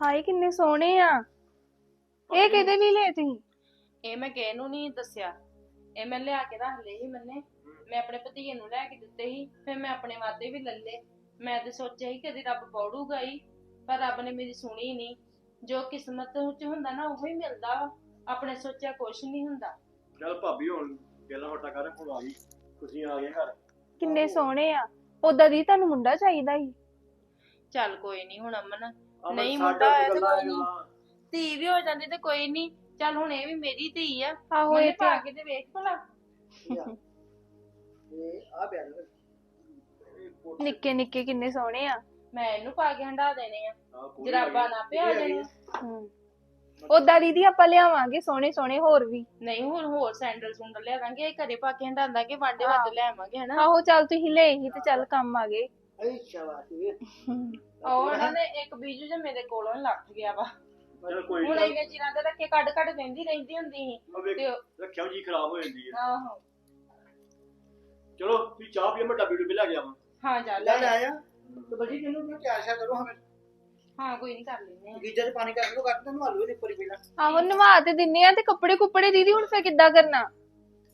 ਹਾਏ ਕਿੰਨੇ ਸੋਹਣੇ ਆ। ਇਹ ਕਿਹਦੇ ਲਈ ਲਏ ਤੁਸੀਂ? ਇਹ ਮੈਂ ਕਿਸੇ ਨੂੰ ਨਹੀਂ ਦੱਸਿਆ। ਇਹ ਮੈਂ ਲਿਆ ਕੇ ਰੱਖ ਲਏ ਸੀ ਮੰਨੇ। ਮੈਂ ਆਪਣੇ ਭਤੀਜੇ ਨੂੰ ਲੈ ਕੇ ਦਿੱਤੇ ਸੀ ਫਿਰ ਮੈਂ ਆਪਣੇ ਵਾਸਤੇ ਵੀ ਲੈ ਲਏ। ਮੈਂ ਤੇ ਸੋਚਿਆ ਸੀ ਕਦੀ ਰੱਬ ਪੌੜੂਗਾ ਹੀ ਪਰ ਰੱਬ ਨੇ ਮੇਰੀ ਸੁਣੀ ਨਹੀਂ। ਜੋ ਕਿਸਮਤ ਵਿੱਚ ਹੁੰਦਾ ਨਾ ਉਹ ਹੀ ਮਿਲਦਾ ਵਾ। ਆਪਣੇ ਸੋਚਿਆ ਕੁਛ ਨਹੀਂ ਹੁੰਦਾ। ਚੱਲ ਭਾਬੀ ਹੁਣ ਗੱਲਾਂ ਹੋਟਾ ਕਰ ਹੁਣ ਆ ਗਈ। ਤੁਸੀਂ ਆ ਗਏ ਘਰ। ਕਿੰਨੇ ਸੋਹਣੇ ਆ। ਉਦਾਂ ਦੀ ਤੁਹਾਨੂੰ ਮੁੰਡਾ ਚਾਹੀਦਾ ਸੀ। ਚੱਲ ਕੋਈ ਨਹੀਂ ਹੁਣ ਅਮਨ ਅਮਨ ਨਹੀਂ ਸਾਡੇ ਮੁੰਡਾ ਆਇਆ ਤੇ ਗੱਲਾਂ ਕੋਈ ਨੀ। ਗੱਲਾਂ। ਧੀ ਵੀ ਹੋ ਜਾਂਦੀ ਤੇ ਕੋਈ ਨਹੀਂ ਚੱਲ ਹੁਣ ਇਹ ਵੀ ਮੇਰੀ ਧੀ ਆ। ਆਹੋ ਉਹਨੇ ਇਹ ਤੇ ਪਾ ਕੇ ਤੇ ਵੇਖ ਭਲਾ। ਇਹ ਆ। ਬਿਆਨ ਨਿੱਕੇ ਨਿੱਕੇ ਕਿੰਨੇ ਸੋਹਣੇ ਆ। ਮੈਂ ਇਹਨੂੰ ਪਾ ਕੇ ਹੰਡਾ ਦੇਣੇ ਆ। ਆਹ ਜਰਾਬਾਂ ਆ ਗਈ। ਨਾ ਪਿਆ ਜਾਣੇ ਹੂੰ। ਉਦਾਂ ਦੀਦੀ ਆਪਾਂ ਲਿਆਵਾਂਗੇ ਸੋਹਣੇ ਸੋਹਣੇ ਹੋਰ ਵੀ। ਨਹੀਂ ਹੁਣ ਹੋਰ ਸੈਂਡਲ ਸੁੰਡਲ ਲਿਆ ਦਾਂਗੇ ਇਹ ਘਰੇ ਪਾ ਕੇ ਹੰਡਾਂਦਾ ਕਿ ਵਾਂਡੇ ਵੱਧ ਲੈ ਆਵਾਂਗੇ ਹਨਾ? ਆਹੋ ਚੱਲ ਤੁਸੀਂ ਲੈ ਹੀ ਤੇ ਚੱਲ ਕੰਮ ਆ ਗਏ। ਅਈ ਸ਼ਾਬਾਸ਼ ਇਹ ਉਹ ਉਹਨਾਂ ਨੇ ਇੱਕ ਬੀਜੂ ਜੇ ਮੇਰੇ ਕੋਲੋਂ ਹੀ ਲੱਗ ਗਿਆ ਵਾ। ਚੱਲ ਕੋਈ ਹੁਣ ਨੀ। ਇਹਨੇ ਚਿਰਾਂ ਦੇ ਰੱਖੇ ਕੱਢ ਕੱਢ ਕਹਿੰਦੀ ਰਹਿੰਦੀ ਹੁੰਦੀ ਸੀ। ਮੈਂ ਵੇਖ- ਤੇ ਉਹ- ਰੱਖਿਆ ਜੀ ਖਰਾਬ ਹੋ ਜਾਂਦੀ ਹੈ ਆਹੋ। ਚਲੋ ਤੁਸੀਂ ਚਾਹ ਪੀਓ ਮੈਂ ਡੱਬੀ ਡੁੱਬੀ ਲੈ ਕੇ ਆਵਾਂ। ਹਾਂ ਜਾ ਲੈ। ਲੈ ਆਇਆ। ਤੇ ਬੜੀ ਤੈਨੂੰ ਕਿਉਂ ਤਿਆਰ ਸ਼ਾ ਕਰੋ ਹਮੇ ਹਾਂ ਕੋਈ ਨਹੀਂ ਕਰ ਲੈਨੇ ਆ ਗੀਜਰ 'ਚ ਪਾਣੀ ਕਰ ਲਓ ਕੱਟ ਤੈਨੂੰ ਆਲੂ ਦੇ ਉੱਪਰ ਹੀ ਪਹਿਲਾਂ ਆਹੋ ਨਵਾ ਤੇ ਦਿੰਨੇ ਆ ਤੇ ਕੱਪੜੇ ਕੁੱਪੜੇ ਦੀਦੀ ਹੁਣ ਫੇਰ ਕਿੱਦਾਂ ਕਰਨਾ?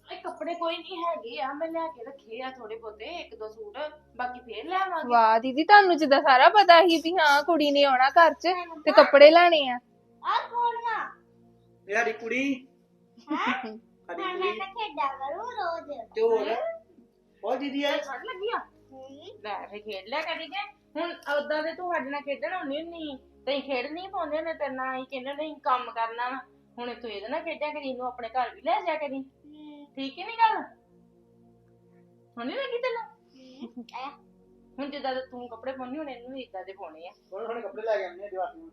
ਇਹ ਕੱਪੜੇ ਕੋਈ ਨਹੀਂ ਹੈਗੇ ਆ ਮੈਂ ਲੈ ਕੇ ਰੱਖੇ ਆ ਥੋੜੇ ਬਹੁਤੇ ਇੱਕ ਦੋ ਸੂਟ ਬਾਕੀ ਫੇਰ ਲੈ ਆਵਾਂਗੇ ਵਾਹ ਦੀਦੀ ਤੁਹਾਨੂੰ ਜਿੱਦਾਂ ਸਾਰਾ ਪਤਾ ਸੀ ਵੀ ਹਾਂ ਕੁੜੀ ਨੇ ਆਉਣਾ ਘਰ 'ਚ ਤੇ ਕੱਪੜੇ ਲੈਣੇ ਆ। ਆ ਕੋਲੀਆਂ ਇਹ ਸਾਡੀ ਕੁੜੀ। ਸਾਡੀ ਕੁੜੀ। ਖੇਡਾਂ ਕਰੂ ਰੋਜ਼। ਤੇ ਹੋਰ? ਉਹ ਦੀਦੀ ਆ? ਛੱਡ ਲੱਗੀਆਂ ਲੈ ਫੇ ਖੇਡ ਲਿਆ ਕਰੀ ਕੇ। ਹੁਣ ਉਦਾਂ ਦੇ ਤੂੰ ਸਾਡੇ ਨਾਲ ਖੇਡਣ ਆਉਣੀ ਹੁੰਨੀ ਤੈਂ ਖੇਡ ਨਹੀਂ ਪਾਉਂਦੇ ਨੇ ਤੇਰੇ ਨਾਲ ਹੀ ਕਹਿੰਦੇ ਨਹੀਂ ਕੰਮ ਕਰਨਾ ਵਾ। ਹੁਣ ਤੂੰ ਇਹਦੇ ਨਾਲ ਖੇਡਿਆ ਕਰੀ ਇਹਨੂੰ ਆਪਣੇ ਘਰ ਵੀ ਲੈ ਜਾ ਕਰੀ। ਠੀਕ ਹੈ ਨਹੀਂ ਗੱਲ? ਹੁਣ ਲੱਗੀ ਤੈਨੂੰ? ਹੁਣ ਜਿੱਦਾਂ ਦੇ ਤੂੰ ਕੱਪੜੇ ਪਾਉਣੀ ਹੁਣ ਇਹਨੂੰ ਵੀ ਇਦਾਂ ਦੇ ਪਾਉਣੇ ਆ। ਥੋੜੇ ਥੋੜੇ ਕੱਪੜੇ ਲੈ ਕੇ ਆਉਂਦੇ ਨੂੰ।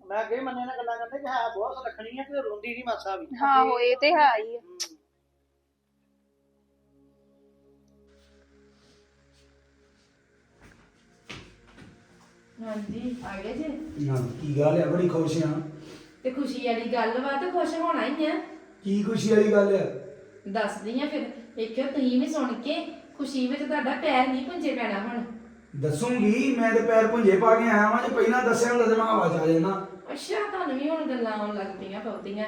ਮੈਂ ਅੱਗੇ ਮੰਨੇ ਨਾਲ ਗੱਲਾਂ ਕਰਦੇ ਕਿ ਹੈ ਬਹੁਤ ਰੱਖਣੀ ਹੈ ਕਿ ਰੋਂਦੀ ਨਹੀਂ ਮਾਸਾ ਵੀ। ਹਾਂ ਉਹ ਇਹ ਤੇ ਹੈ ਹੀ ਆ। ਹਾਂਜੀ ਆ ਗਏ ਜੀ? ਹਾਂ ਕੀ ਗੱਲ ਹੈ ਬੜੀ ਖੁਸ਼ ਆ। ਤੇ ਖੁਸ਼ੀ ਵਾਲੀ ਗੱਲ ਵਾ ਤੇ ਖੁਸ਼ ਹੋਣਾ ਹੀ ਆ। ਕੀ ਖੁਸ਼ੀ ਵਾਲੀ ਗੱਲ ਹੈ ਦੱਸਦੀ ਆ ਫਿਰ ਵੇਖਿਓ ਤੁਸੀਂ ਵੀ ਸੁਣ ਕੇ। ਖੁਸ਼ੀ ਵਿੱਚ ਤੁਹਾਡਾ ਪੈਰ ਨਹੀਂ ਪੁੰਜੇ ਪੈਣਾ ਹੁਣ। ਦੱਸੂਗੀ ਮੈਂ ਤੇ ਪੈਰ ਪੁੰਜੇ ਪਾ ਕੇ ਆਇਆ ਵਾਂ ਜੇ ਪਹਿਲਾਂ ਦੱਸਿਆ ਹੁੰਦਾ ਤੇ ਮੈਂ ਹਵਾ ਚ ਆ ਜਾਣਾ। ਅੱਛਾ ਤੁਹਾਨੂੰ ਵੀ ਹੁਣ ਗੱਲਾਂ ਆਉਣ ਲੱਗ ਪਈਆਂ ਬਹੁਤੀਆਂ।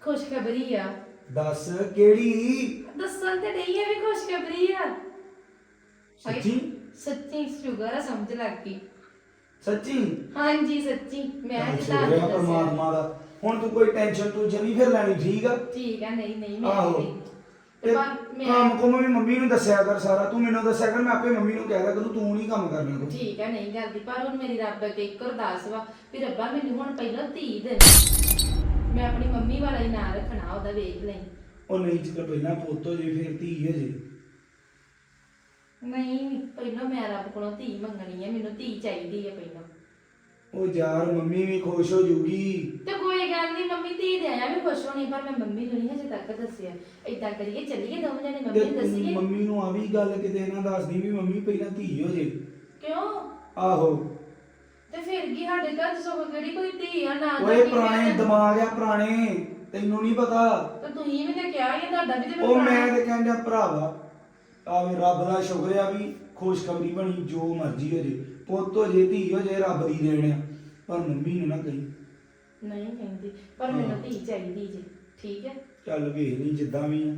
ਖੁਸ਼ਖਬਰੀ ਆ। ਦੱਸ ਕਿਹੜੀ? ਦੱਸਣ ਤੇ ਨਹੀਂ ਆ ਵੀ ਖੁਸ਼ਖਬਰੀ ਆ। ਸੱਚੀ? ਸੱਚੀ ਸ਼ੁਗਰ ਆ ਸਮਝ ਲੱਗ ਗਈ। ਸੱਚੀ? ਹਾਂਜੀ ਸੱਚੀ। ਮੈਂ ਜਿੱਦਾਂ ਸ਼ੁਕਰ ਦੱਸਿਆ। ਪਰਮਾਤਮਾ ਦਾ। ਹੁਣ ਤੂੰ ਕੋਈ ਟੈਨਸ਼ਨ ਤੂੰ ਨਹੀਂ ਫਿਰ ਲੈਣੀ ਠੀਕ ਆ? ਠੀਕ ਆ ਨਹੀਂ ਨਹੀਂ ਮੈਂ ਆਹੋ। ਨਹੀਂ। ਤੇ ਤੇ ਪਰ ਮੈਂ ਕੰਮ ਕੁਮ ਵੀ ਮੰਮੀ ਨੂੰ ਦੱਸਿਆ ਕਰ ਸਾਰਾ। ਤੂੰ ਮੈਨੂੰ ਦੱਸਿਆ ਕਰ ਮੈਂ ਆਪੇ ਮੰਮੀ ਨੂੰ ਕਹਿ ਦਿਆ ਕਰੂੰ ਤੂੰ ਨਹੀਂ ਕੰਮ ਕਰਨਾ ਤੂੰ। ਠੀਕ ਹੈ ਨਹੀਂ ਕਰਦੀ ਪਰ ਹੁਣ ਮੇਰੀ ਰੱਬ ਅੱਗੇ ਇੱਕ ਅਰਦਾਸ ਵਾ ਵੀ ਰੱਬਾ ਮੈਨੂੰ ਹੁਣ ਪਹਿਲਾਂ ਧੀ ਦੇ। ਮੈਂ ਆਪਣੀ ਮੰਮੀ ਵਾਲਾ ਹੀ ਨਾਂ ਰੱਖਣਾ ਉਹਦਾ ਵੇਖ ਲਈ। ਉਹ ਨਹੀਂ ਚੱਲ ਪਹਿਲਾਂ ਪੁੱਤ ਹੋ ਜੇ ਫਿਰ ਧੀ ਹੋ ਜੇ। ਨਹੀਂ ਪਹਿਲਾਂ ਮੈਂ ਰੱਬ ਕੋਲੋਂ ਧੀ ਮੰਗਣੀ ਹੈ ਮੈਨੂੰ ਧੀ ਚਾਹੀਦੀ ਹੈ ਪਹਿਲਾਂ। ਉਹ ਯਾਰ ਮੰਮੀ ਵੀ ਖੁਸ਼ ਹੋ ਜੂਗੀ। ਤੇ ਕੋਈ ਗੱਲ ਨਹੀਂ ਮੰਮੀ ਧੀ ਦੇ ਆਇਆ ਵੀ ਖੁਸ਼ ਹੋਣੀ ਪਰ ਮੈਂ ਮੰਮੀ ਨੂੰ ਨਹੀਂ ਹਜੇ ਤੱਕ ਦੱਸਿਆ। ਏਦਾਂ ਕਰੀਏ ਚੱਲੀਏ ਦੋਵੇਂ ਜਣੇ ਮੰਮੀ ਤੇ ਨੂੰ ਤੂੰ ਦੱਸੀਏ। ਮੰਮੀ ਨੂੰ ਆ ਵੀ ਗੱਲ ਕਿਤੇ ਨਾ ਦੱਸਦੀ ਵੀ ਮੰਮੀ ਪਹਿਲਾਂ ਧੀ ਹੋ ਜੇ। ਕਿਉਂ? ਆਹੋ। ਤੇ ਫਿਰ ਕੀ ਸਾਡੇ ਘਰ ਸਭ ਕਿਹੜੀ ਕੋਈ ਧੀ ਆ ਨਾ ਓਏ ਪੁਰਾਣੇ ਦਿਮਾਗ ਆ ਪੁਰਾਣੇ। ਤੈਨੂੰ ਨਹੀਂ ਪਤਾ। ਤੇ ਤੁਸੀਂ ਵੀ ਤੇ ਕਿਹਾ ਹੀ ਆ, ਤੁਹਾਡਾ ਵੀ ਤੇ ਉਹ ਮੈਂ ਤੇ ਕਹਿੰਦਾ ਭਰਾਵਾ ਆਵੇ ਰੱਬ ਦਾ ਸ਼ੁਕਰ ਆ ਵੀ ਖੁਸ਼ਖਬਰੀ ਬਣੀ ਜੋ ਮਰਜ਼ੀ ਹੋ ਜੇ। ਪੁੱਤ ਹੋ ਜੇ ਧੀ ਹੋ ਜੇ ਰੱਬ ਦੀ ਦੇਣ ਆ। ਪਰ ਮੰਮੀ ਨੂੰ ਨਾ ਕਹੀ। ਨਹੀਂ ਕਹਿੰਦੀ ਪਰ ਮੈਨੂੰ ਧੀ ਚਾਹੀਦੀ ਜੀ ਠੀਕ ਹੈ? ਚੱਲ ਵੇਖ ਲਈ ਜਿੱਦਾਂ ਵੀ ਆ।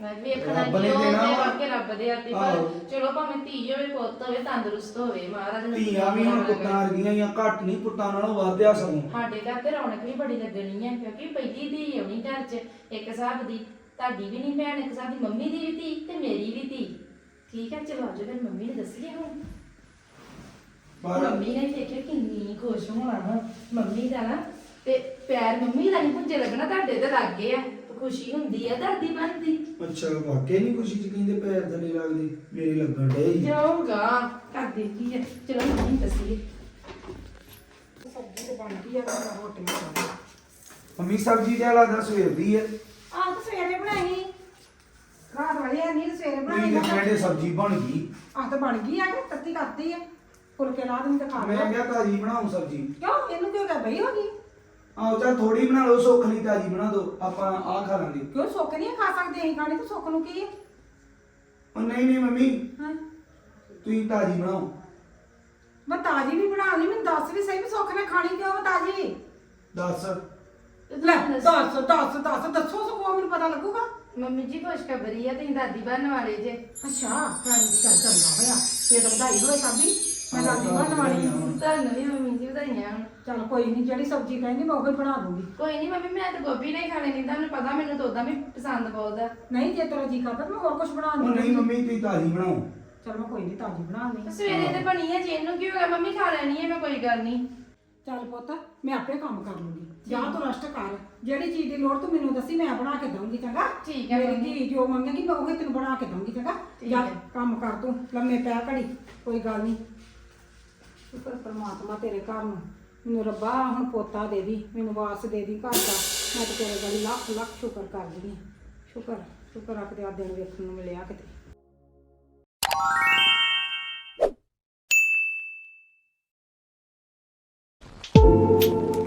ਮੈਂ ਵੇਖਣਾ ਰੱਬ ਨੇ ਕੀ ਉਹ ਦੇਣਾ ਤੇ ਵਾ। ਵਾਕੇ ਰੱਬ ਦੇ ਹੱਥੀ ਪਰ ਆਹੋ। ਚਲੋ ਭਾਵੇਂ ਧੀ ਹੋਵੇ ਪੁੱਤ ਹੋਵੇ ਤੰਦਰੁਸਤ ਹੋਵੇ ਮਹਾਰਾਜ ਨੇ ਧੀਆਂ ਵੀ ਹੁਣ ਪੁੱਤਾਂ ਵਰਗੀਆਂ ਜਾਂ ਘੱਟ ਨਹੀਂ ਪੁੱਤਾਂ ਨਾਲੋਂ ਵਾਧਿਆ ਸਗੋਂ। ਸਾਡੇ ਘਰ ਤੇ ਰੌਣਕ ਵੀ ਬੜੀ ਲੱਗਣੀ ਹੈ ਕਿਉਂਕਿ ਪਹਿਲੀ ਧੀ ਆਉਣੀ ਘਰ 'ਚ ਇੱਕ ਹਿਸਾਬ ਦੀ। ਤੁਹਾਡੀ ਵੀ ਨਹੀਂ ਭੈਣ ਇੱਕ ਦੀ ਮੰਮੀ ਦੀ ਵੀ ਧੀ ਤੇ ਮੇਰੀ ਵੀ ਧੀ। ਠੀਕ ਹੈ ਚਲੋ ਆਜੋ ਫਿਰ ਮੰਮੀ ਨੇ ਦੱਸੀਏ ਹੁਣ। ਪਰ ਮੰਮੀ ਨੇ ਦੇਖਿਆ ਕਿੰਨੀ ਖੁਸ਼ ਹੋਣਾ ਵਾ। ਮੰਮੀ ਦਾ ਨਾ ਤੇ ਪਿਆਰ ਮੰਮੀ ਦਾ ਨਹੀਂ ਪੁੰਜੇ ਲੱਗਣਾ ਤੁਹਾਡੇ ਤੇ ਲੱਗ ਗਏ ਆ। ਖੁਸ਼ੀ ਹੁੰਦੀ ਆ ਦਾਦੀ ਬਣਦੀ। ਅੱਛਾ ਵਾਕਈ ਨਹੀਂ ਖੁਸ਼ੀ ਚ ਕਹਿੰਦੇ ਪੈਰ ਥੱਲੇ ਲੱਗਦੇ ਮੇਰੇ ਲੱਗਣ ਡੇ ਜਾਊਗਾ ਕਰਦੇ ਕੀ ਹੈ ਚਲੋ ਮੰਮੀ ਦੱਸੀਏ। ਸਬਜ਼ੀ ਤੇ ਬਣ ਗਈ ਆ ਮੈਂ ਰੋਟੀਆਂ ਖਾਣੀ ਮੰਮੀ ਸਬਜ਼ੀ ਤੇ ਲੱਗਦਾ ਸਵੇਰ ਦੀ ਹੈ ਆਹ ਤਾਂ ਸਵੇਰੇ ਬਣਾਈ ਰਾਤ ਵਾਲੀ ਆ ਨਹੀਂ ਸਵੇਰੇ ਬਣਾਈ ਮੈਂ ਤੇ। ਕਹਿੰਦੇ ਸਬਜ਼ੀ ਬਣ ਗਈ। ਆਹ ਤਾਂ ਬਣ ਗਈ ਆ ਕਿ ਤੱਤੀ ਕਰਤੀ ਆ। ਫੁਲਕੇ ਲਾ ਦੂੰ ਤੇ ਖਾ ਮੈਂ ਲਿਆ ਕਿਹਾ ਤਾਜੀ ਬਣਾਉ ਸਬਜ਼ੀ। ਕਿਉਂ? ਇਹਨੂੰ ਕਿਉਂ ਕਹਿ ਬਈ ਹੋ ਗਈ? ਆਹੋ ਚੱਲ ਥੋੜੀ ਬਣਾ ਲਓ ਸੁੱਖ ਲਈ ਤਾਜੀ ਬਣਾ ਦਿਓ ਆਪਾਂ ਆਹ ਖਾ ਲਾਂਗੇ। ਕਿਉਂ ਸੁੱਕ ਨਹੀਂ ਖਾ ਸਕਦੇ ਅਸੀਂ? ਖਾਣੀ ਤਾਂ ਸੁੱਕ ਨੂੰ ਕੀ ਹੈ ਉਹ ਨਹੀਂ ਨਹੀਂ ਮੰਮੀ। ਹਾਂ। ਤੁਸੀਂ ਤਾਜੀ ਬਣਾਓ। ਮੈਂ ਤਾਜੀ ਵੀ ਬਣਾ ਲਈ ਮੈਨੂੰ ਦੱਸ ਵੀ ਸਹੀ ਵੀ ਸੁੱਕ ਨੇ ਖਾਣੀ ਕਿਉਂ ਵਾ ਤਾਜੀ? ਦੱਸ। ਲੈ ਦੱਸ ਦੱਸ ਦੱਸ ਦੱਸੋ ਸਗੋਂ ਮੈਨੂੰ ਪਤਾ ਲੱਗੂਗਾ। ਮੰਮੀ ਜੀ ਖੁਸ਼ਖਬਰੀ ਆ ਤੁਸੀਂ ਦਾਦੀ ਬਣਨ ਵਾਲੇ ਜੇ। ਅੱਛਾ ਹਾਂਜੀ ਚੱਲ ਚੰਗਾ ਹੋਇਆ। ਇਹ ਤਾਂ ਵਧਾਈ ਹੋਏ ਸਾਬੀ। ਮੈਂ ਦਾਦੀ ਬਣਨ ਵਾਲੀ ਹਾਂ ਤੁਹਾਨੂੰ ਵੀ ਮੰਮੀ ਜੀ ਵਧਾਈਆਂ। ਚਲ ਕੋਈ ਨਹੀਂ ਜਿਹੜੀ ਸਬਜ਼ੀ ਕਹਿੰਦੀ ਮੈਂ ਉਹੀ ਬਣਾ ਦੂੰਗੀ। ਕੋਈ ਨਹੀਂ ਮੰਮੀ ਮੈਂ ਤਾਂ ਗੋਭੀ ਨਹੀਂ ਖਾਣੀ ਨਹੀਂ ਤੁਹਾਨੂੰ ਪਤਾ ਮੈਨੂੰ ਤਾਂ ਉਦਾਂ ਵੀ ਪਸੰਦ ਬਹੁਤ ਆ। ਨਹੀਂ ਜੇ ਤੇਰਾ ਜੀ ਕਰਦਾ ਮੈਂ ਹੋਰ ਕੁਝ ਬਣਾ ਉਹ ਨਹੀਂ ਮੰਮੀ ਤੁਸੀਂ ਤਾਜ਼ੀ ਬਣਾਓ। ਚਲ ਮੈਂ ਕੋਈ ਨਹੀਂ ਤਾਜੀ ਬਣਾ ਲਈ ਸਵੇਰੇ ਤੇ ਬਣੀ ਹੈ ਜੇ ਇਹਨੂੰ ਕੀ ਹੋ ਗਿਆ? ਮੰਮੀ ਖਾ ਲੈਣੀ ਹੈ ਮੈਂ ਕੋਈ ਗੱਲ ਨਹੀਂ ਚੱਲ ਪੁੱਤ ਮੈਂ ਆਪੇ ਕੰਮ ਕਰ ਲੂੰਗੀ। ਜਾਂ ਤੂੰ ਰੈਸਟ ਕਰ। ਜਿਹੜੀ ਚੀਜ਼ ਦੀ ਲੋੜ ਤੂੰ ਮੈਨੂੰ ਦੱਸੀ ਮੈਂ ਬਣਾ ਕੇ ਦਊਂਗੀ ਚੰਗਾ? ਠੀਕ ਹੈ ਮੇਰੀ। ਧੀ ਜੋ ਮੰਗੇਗੀ ਮੈਂ ਉਹੀ ਤੈਨੂੰ ਬਣਾ ਕੇ ਦਊਂਗੀ ਚੰਗਾ? ਜਾ। ਕੰਮ ਕਰ ਤੂੰ ਲੰਮੇ ਪੈ ਘੜੀ ਕੋਈ ਗੱਲ ਨਹੀਂ। ਸ਼ੁਕਰ ਪਰਮਾਤਮਾ ਤੇਰੇ ਘਰ ਨੂੰ। ਮੈਨੂੰ ਰੱਬਾ ਹੁਣ ਪੋਤਾ ਦੇ ਦੀ ਮੈਨੂੰ ਵਾਸ ਦੇ ਦੀ ਘਰ ਦਾ। ਮੈਂ ਤੇ ਤੇਰੇ ਗਲੀ ਲੱਖ ਲੱਖ ਸ਼ੁਕਰ ਕਰਦੀ ਹਾਂ। ਸ਼ੁਕਰ ਸ਼ੁਕਰ ਆ ਕਿਤੇ ਆ ਦਿਨ ਵੇਖਣ ਨੂੰ ਮਿਲਿਆ ਕਿਤੇ। うん。